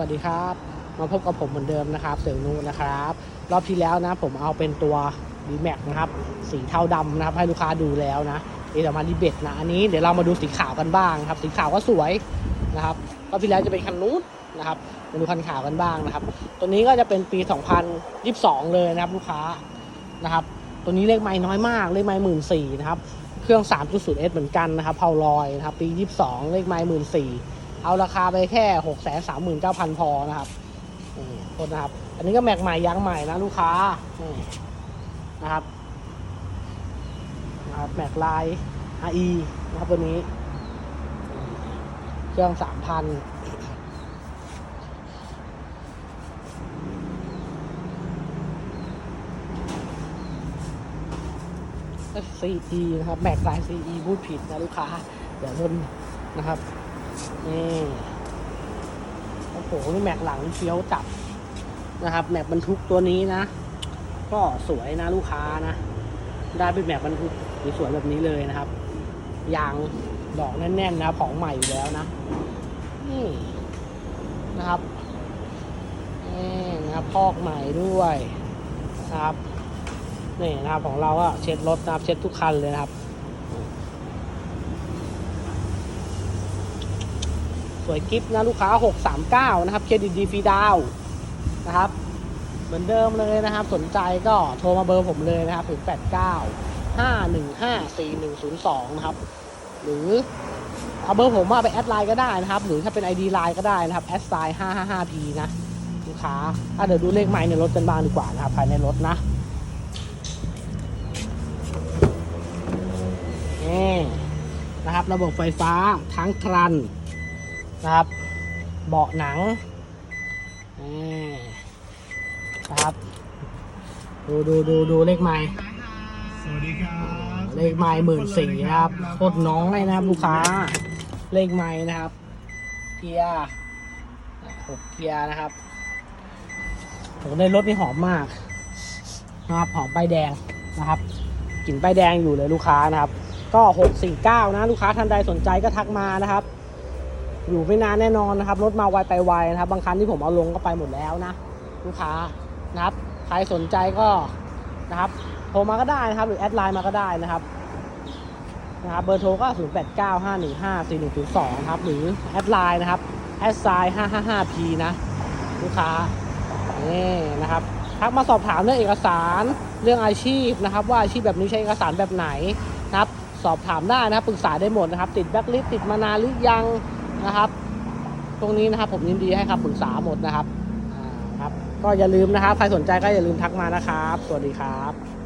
วัสดีครับ มาพบกับผมเหมือนเดิมนะครับ เสี่ยวนูนะครับ รอบที่แล้วนะ ผมเอาเป็นตัว d m a x นะครับ สีเทาดำนะครับ ให้ลูกค้าดูแล้วนะเดี๋ยวมาดีเบตนะ อันนี้เดี๋ยวเรามาดูสีขาวกันบ้างครับ สีขาวก็สวยนะครับ รอบที่แล้วจะเป็นคันนู้นนะครับ มาดูคันขาวกันบ้างนะครับ ตัวนี้ก็จะเป็นปี 2022 เลยนะครับลูกค้านะครับ ตัวนี้เลขไม้น้อยมาก เลขไม้หมื่นสี่นะครับ เครื่อง 3.0S เหมือนกันนะครับเพาลอยนะครับ ปี 22 เลขไม้หมื่นสี่ เอาราคาไปแค่6 3 9 0 0 0พอนะครับนี่โทษนะครับ อันนี้ก็แม็กใหม่ยางใหม่นะลูกค้านี่นะครับนะครับแม็กไลาย RE นะครับตัวนี้ เครื่อง3,000 CE นะครับแม็กไลาย CE พูดผิดนะลูกค้าเดี๋ยวโดนนะครับ นี่โอ้โหนี่แม็กหลังเฟี้ยวจับนะครับ แม็กบรรทุกตัวนี้นะ ก็สวยนะลูกค้านะ ได้เป็นแม็กบรรทุกสวยแบบนี้เลยนะครับยางดอกแน่นๆนะของใหม่อยู่แล้วนะนี่นะครับนี่นะครับพอกใหม่ด้วยนะครับนี่นะครับของเราอะเช็ดรถนะครับเช็ดทุกคันเลยนะครับ วยกิฟต์นะลูกค้า 639 นะครับ เครดิตดีฟรีดาวนะครับ เหมือนเดิมเลยนะครับ สนใจก็โทรมาเบอร์ผมเลยนะครับถึง89 515 4102 นะครับ หรือเอาเบอร์ผมมาไปแอดไลน์ก็ได้นะครับ หรือถ้าเป็น ID ไลน์ก็ได้นะครับแอดไซน์ 555P นะลูกค้าอะเดี๋ยวดูเลขไม้ในรถกันบ้างดีกว่านะครับภายในรถนะนี่นะครับ ระบบไฟฟ้าทั้งคัน นะครับ เบาะหนังนี่นะครับ ดูดูดูดูเลขไม้สวัสดีครับเลขไม้หมื่นสี่ครับโคตรน้อยนะครับลูกค้า เลขไม้นะครับ เกียร์หกเกียร์นะครับโหในรถนี่หอมมากนะครับหอมใบแดงนะครับกลิ่นใบแดงอยู่เลยลูกค้านะครับ ก็หกสี่เก้านะ ลูกค้าท่านใดสนใจก็ทักมานะครับ อยู่ไม่นานแน่นอนนะครับ รถมาไวไปไวนะครับ บางคันที่ผมเอาลงก็ไปหมดแล้วนะ ลูกค้านะครับ ใครสนใจก็นะครับโทรมาก็ได้นะครับ หรือแอดไลน์มาก็ได้นะครับนะครับเบอร์โทรก็ 0 8 9 5 1 5 4 1 0 2ครับหรือแอดไลน์นะครับแอดไซน์555 p นะ ลูกค้านี่นะครับทักมาสอบถามเรื่องเอกสารเรื่องอาชีพนะครับ ว่าอาชีพแบบนี้ใช้เอกสารแบบไหนนะครับ สอบถามได้นะครับปรึกษาได้หมดนะครับ ติดแบ็คลิสต์ติดมานานหรือยัง นะครับ ตรงนี้นะครับผมยินดีให้คำปรึกษาหมดนะครับครับ ก็อย่าลืมนะครับ ใครสนใจก็อย่าลืมทักมานะครับ สวัสดีครับ